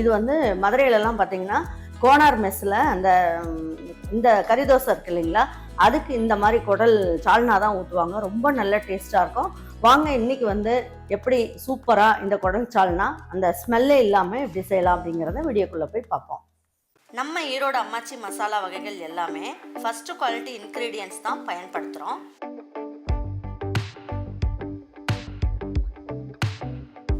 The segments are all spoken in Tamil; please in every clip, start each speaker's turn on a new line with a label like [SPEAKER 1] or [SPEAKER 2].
[SPEAKER 1] இது வந்து மதுரையிலலாம் பார்த்தீங்கன்னா கோனார் மெஸ்ஸில் அந்த இந்த கறி தோசை இருக்கு இல்லைங்களா? அதுக்கு இந்த மாதிரி குடல் சால்னா தான் ஊற்றுவாங்க ரொம்ப நல்ல டேஸ்ட்டாக இருக்கும். வாங்க இன்னைக்கு வந்து எப்படி சூப்பராக இந்த குடல் சால்னா அந்த ஸ்மெல்லே இல்லாமல் எப்படி செய்யலாம் அப்படிங்கிறத வீடியோக்குள்ளே போய் பார்ப்போம்.
[SPEAKER 2] நம்ம ஈரோடு அம்மாச்சி மசாலா வகைகள் எல்லாமே ஃபஸ்ட்டு குவாலிட்டி இன்க்ரீடியன்ஸ் தான் பயன்படுத்துகிறோம்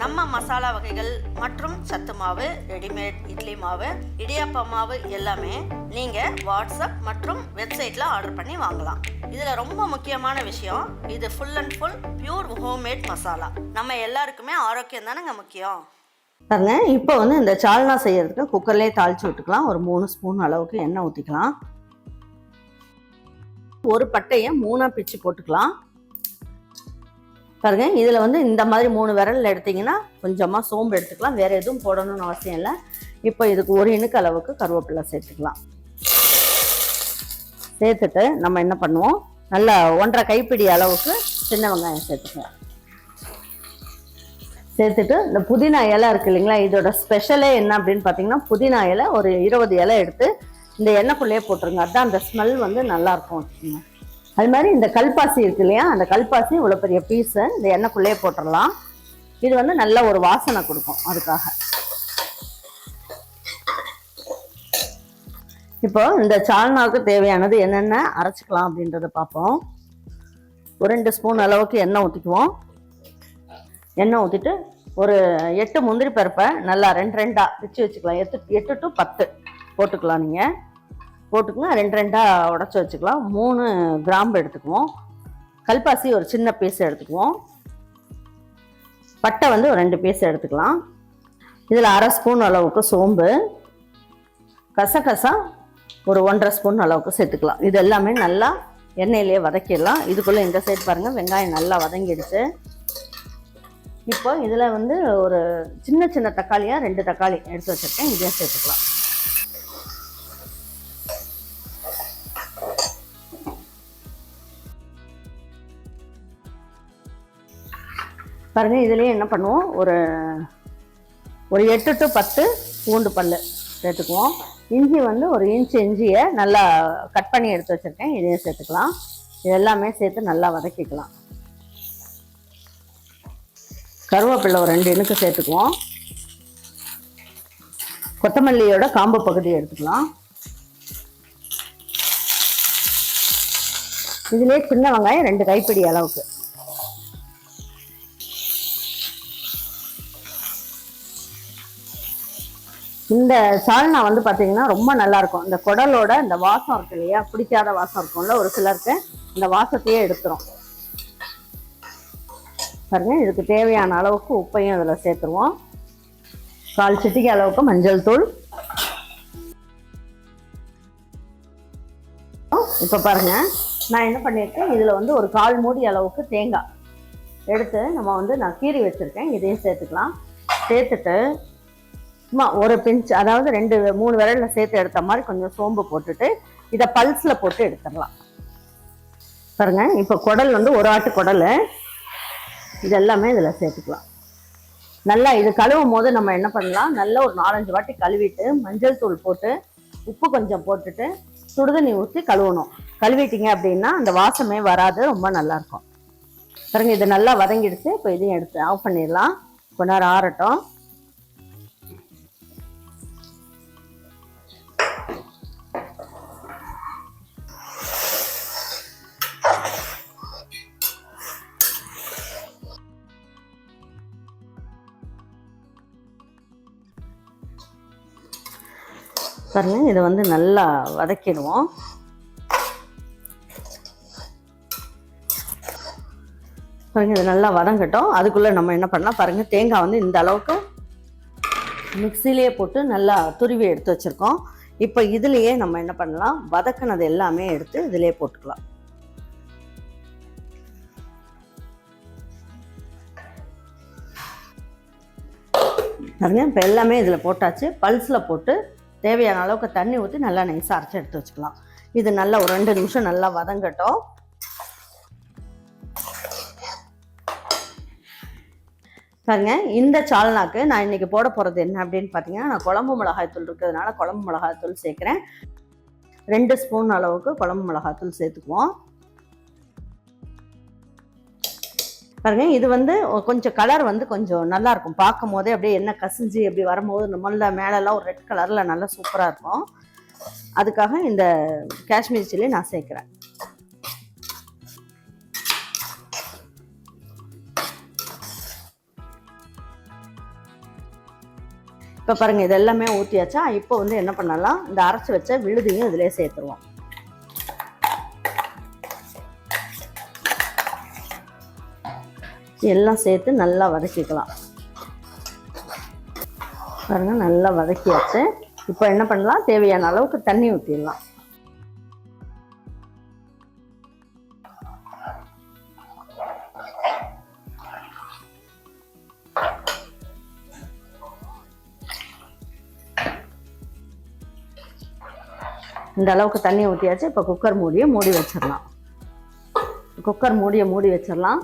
[SPEAKER 2] நம்ம மசாலா வகைகள் மற்றும் சத்து மாவு ரெடிமேட் இட்லி மாவு இடியாப்ப மாவு எல்லாமே நீங்கள் வாட்ஸ்அப் மற்றும் வெப்சைட்டில் ஆர்டர் பண்ணி வாங்கலாம். இதில் ரொம்ப முக்கியமான விஷயம் இது full and full pure homemade masala. நம்ம எல்லாருக்குமே ஆரோக்கியம் தானேங்க முக்கியம்?
[SPEAKER 1] பாருங்க இப்போ வந்து இந்த சால்னா செய்யறதுக்கு குக்கர்லேயே தாளிச்சு விட்டுக்கலாம். ஒரு மூணு ஸ்பூன் அளவுக்கு எண்ணெய் ஊற்றிக்கலாம் ஒரு பட்டையை மூணாக பிச்சு போட்டுக்கலாம். பாருங்க இதில் வந்து இந்த மாதிரி மூணு விரல் எடுத்தீங்கன்னா கொஞ்சமாக சோம்பு எடுத்துக்கலாம். வேற எதுவும் போடணும்னு அவசியம் இல்லை. இப்போ இதுக்கு ஒரு இனுக்கு அளவுக்கு கருவேப்பிலை சேர்த்துக்கலாம். சேர்த்துட்டு நம்ம என்ன பண்ணுவோம்? நல்லா ஒன்றரை கைப்பிடி அளவுக்கு சின்ன வெங்காயம் சேர்த்துக்கலாம். சேர்த்துட்டு இந்த புதினா இலை இருக்கு இல்லைங்களா? இதோட ஸ்பெஷலே என்ன அப்படின்னு பார்த்தீங்கன்னா புதினா இலை ஒரு இருபது இலை எடுத்து இந்த எண்ணெய்க்குள்ளேயே போட்டுருங்க. அதுதான் அந்த ஸ்மெல் வந்து நல்லா இருக்கும். வச்சுக்கோங்க அது மாதிரி இந்த கல்பாசி இருக்கு இல்லையா? அந்த கல்பாசி இவ்வளோ பெரிய பீஸை இந்த எண்ணெய்க்குள்ளேயே போட்டுடலாம் இது வந்து நல்ல ஒரு வாசனை கொடுக்கும் அதுக்காக. இப்போ இந்த சால்னாவுக்கு தேவையானது என்னென்ன? அரைச்சிக்கலாம் அப்படின்றத பார்ப்போம். ஒரு ரெண்டு ஸ்பூன் அளவுக்கு எண்ணெய் ஊற்றிக்குவோம் எண்ணெய் ஊற்றிட்டு ஒரு எட்டு முந்திரி பருப்பை நல்லா ரெண்டு ரெண்டாக பிச்சு வச்சுக்கலாம். எட்டு எட்டு டு பத்து போட்டுக்கலாம் நீங்கள் போட்டுக்கலாம். ரெண்டு ரெண்டாக உடச்சி வச்சுக்கலாம். மூணு கிராம்பு எடுத்துக்குவோம். கல்பாசி ஒரு சின்ன பீஸ் எடுத்துக்குவோம். பட்டை வந்து ஒரு ரெண்டு பீஸ் எடுத்துக்கலாம். இதில் அரை ஸ்பூன் அளவுக்கு சோம்பு. கசகசா ஒரு ஒன்றரை ஸ்பூன் அளவுக்கு சேர்த்துக்கலாம். இது எல்லாமே நல்லா எண்ணெயிலேயே வதக்கிடலாம். இதுக்குள்ளே இந்த சைடு பாருங்கள் வெங்காயம் நல்லா வதங்கிடுச்சு. இப்போ இதில் வந்து ஒரு சின்ன சின்ன தக்காளியாக ரெண்டு தக்காளி எடுத்து வச்சுருக்கேன். இதையும் சேர்த்துக்கலாம். பாருங்கள் இதுலேயே என்ன பண்ணுவோம்? ஒரு ஒரு எட்டு டு பத்து பூண்டு பல் சேர்த்துக்குவோம். இஞ்சி வந்து ஒரு இன்ச்சு இஞ்சியை நல்லா கட் பண்ணி எடுத்து வச்சுருக்கேன். இதையும் சேர்த்துக்கலாம். இது எல்லாமே சேர்த்து நல்லா வதக்கிக்கலாம். கருவேப்பிலை ஒரு ரெண்டு இணுக்கு சேர்த்துக்குவோம். கொத்தமல்லியோட காம்பு பகுதியை எடுத்துக்கலாம். இதுலேயே சின்ன வெங்காயம் ரெண்டு கைப்பிடி அளவுக்கு. இந்த சால்னா வந்து பார்த்தீங்கன்னா ரொம்ப நல்லா இருக்கும் இந்த குடலோட இந்த வாசம் இருக்கு இல்லையா? பிடிக்காத வாசம் இருக்கும்ல ஒரு சிலருக்கு இந்த வாசத்தையே எடுத்துரும். பாருங்க இதுக்கு தேவையான அளவுக்கு உப்பையும் அதில் சேர்த்துருவோம். கால் சிட்டிக்கு அளவுக்கு மஞ்சள் தூள். இப்போ பாருங்க நான் என்ன பண்ணியிருக்கேன்? இதில் வந்து ஒரு கால் மூடி அளவுக்கு தேங்காய் எடுத்து நம்ம வந்து நான் கீறி வச்சுருக்கேன். இதையும் சேர்த்துக்கலாம். சேர்த்துட்டு சும்மா ஒரு பிஞ்ச் அதாவது ரெண்டு மூணு விரலில் சேர்த்து எடுத்த மாதிரி கொஞ்சம் சோம்பு போட்டுட்டு இதை பல்ஸில் போட்டு எடுத்துடலாம். பாருங்க இப்போ குடல் வந்து ஒரு ஆட்டு குடல். இதெல்லாமே இதில் சேர்த்துக்கலாம். நல்லா இது கழுவும் போது நம்ம என்ன பண்ணலாம்? நல்லா ஒரு நாலஞ்சு வாட்டி கழுவிட்டு மஞ்சள் தூள் போட்டு உப்பு கொஞ்சம் போட்டுட்டு சுடுதண்ணி ஊற்றி கழுவணும். கழுவிட்டீங்க அப்படின்னா அந்த வாசமே வராது ரொம்ப நல்லாயிருக்கும். பாருங்க இது நல்லா வதங்கிடுச்சு இப்போ இதையும் எடுத்து ஆஃப் பண்ணிடலாம். கொஞ்ச நேரம் ஆறட்டும். பாருங்கள் இதை வந்து நல்லா வதக்கிடுவோம். பாருங்கள் இது நல்லா வதங்கட்டும். அதுக்குள்ளே நம்ம என்ன பண்ணலாம் பாருங்கள் தேங்காய் வந்து இந்த அளவுக்கு மிக்சிலேயே போட்டு நல்லா துருவி எடுத்து வச்சுருக்கோம். இப்போ இதுலேயே நம்ம என்ன பண்ணலாம் வதக்கினது எல்லாமே எடுத்து இதிலே போட்டுக்கலாம். பாருங்க இப்போ எல்லாமே இதில் போட்டாச்சு. பல்ஸில் போட்டு தேவையான அளவுக்கு தண்ணி ஊற்றி நல்லா நைஸாக அரைச்சி எடுத்து வச்சுக்கலாம். இது நல்லா ஒரு ரெண்டு நிமிஷம் நல்லா வதங்கட்டும். பாருங்க இந்த சால்னாக்கு நான் இன்னைக்கு போட போகிறது என்ன அப்படின்னு பார்த்தீங்கன்னா நான் குழம்பு மிளகாய்த்தூள் இருக்கிறதுனால குழம்பு மிளகாய்த்தூள் சேர்க்குறேன். ரெண்டு ஸ்பூன் அளவுக்கு குழம்பு மிளகாய்த்தூள் சேர்த்துக்குவோம். பாருங்க இது வந்து கொஞ்சம் கலர் வந்து கொஞ்சம் நல்லா இருக்கும் பார்க்கும் போதே அப்படியே என்ன கசிஞ்சு அப்படி வரும்போது நம்மள மேலெல்லாம் ஒரு ரெட் கலரில் நல்லா சூப்பராக இருக்கும். அதுக்காக இந்த காஷ்மீர் சில்லி நான் சேர்க்குறேன். இப்போ பாருங்க இதெல்லாமே ஊற்றியாச்சா இப்போ வந்து என்ன பண்ணலாம்? இந்த அரைச்சி வச்ச விழுதையும் இதிலே சேர்த்துருவோம். எல்லாம் சேர்த்து நல்லா வதக்கிக்கலாம். பாருங்க நல்லா வதக்கியாச்சு. இப்போ என்ன பண்ணலாம்? தேவையான அளவுக்கு தண்ணி ஊற்றிடலாம் இந்த அளவுக்கு தண்ணி ஊற்றியாச்சு இப்போ குக்கர் மூடியை மூடி வச்சிடலாம். குக்கர் மூடியை மூடி வச்சிடலாம்.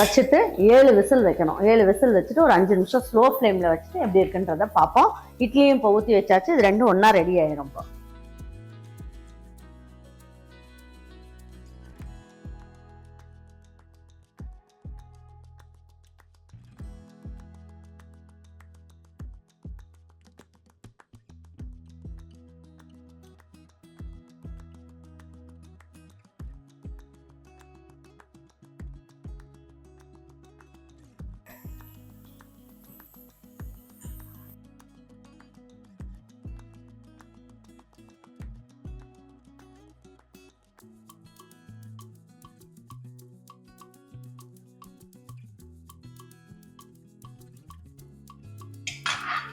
[SPEAKER 1] வச்சுட்டு ஏழு விசில் வைக்கணும். ஏழு விசில் வச்சுட்டு ஒரு அஞ்சு நிமிஷம் ஸ்லோ ஃப்ளேமில் வச்சுட்டு எப்படி இருக்குன்றத பார்ப்போம். இட்லியும் இப்போ ஊற்றி வச்சாச்சு. இது ரெண்டும் ஒன்றா ரெடி ஆயிரும் இப்போ.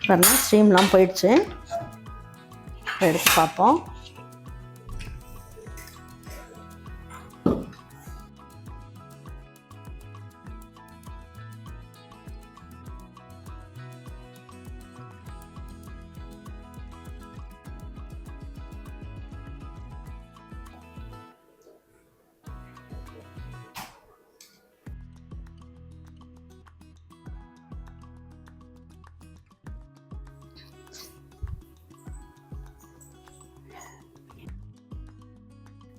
[SPEAKER 1] பாருங்க ஸ்ட்ரீம்லாம் போயிடுச்சு. எடுத்து பார்ப்போம்.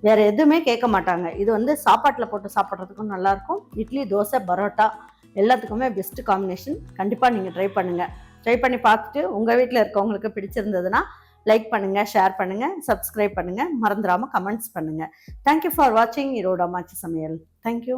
[SPEAKER 1] வேற எதுவுமே கேட்க மாட்டாங்க. இது வந்து சாப்பாட்டில் போட்டு சாப்பிட்றதுக்கும் நல்லாயிருக்கும். இட்லி தோசை பரோட்டா எல்லாத்துக்குமே பெஸ்ட் காம்பினேஷன் கண்டிப்பாக நீங்கள் ட்ரை பண்ணுங்கள் ட்ரை பண்ணி பார்த்துட்டு உங்கள் வீட்டில் இருக்கவங்களுக்கு பிடிச்சிருந்ததுன்னா லைக் பண்ணுங்கள் ஷேர் பண்ணுங்கள் சப்ஸ்கிரைப் பண்ணுங்கள் மறந்துடாமல் கமெண்ட்ஸ் பண்ணுங்கள் தேங்க்யூ ஃபார் வாட்சிங் ஈரோட மாச்சி சமையல் தேங்க்யூ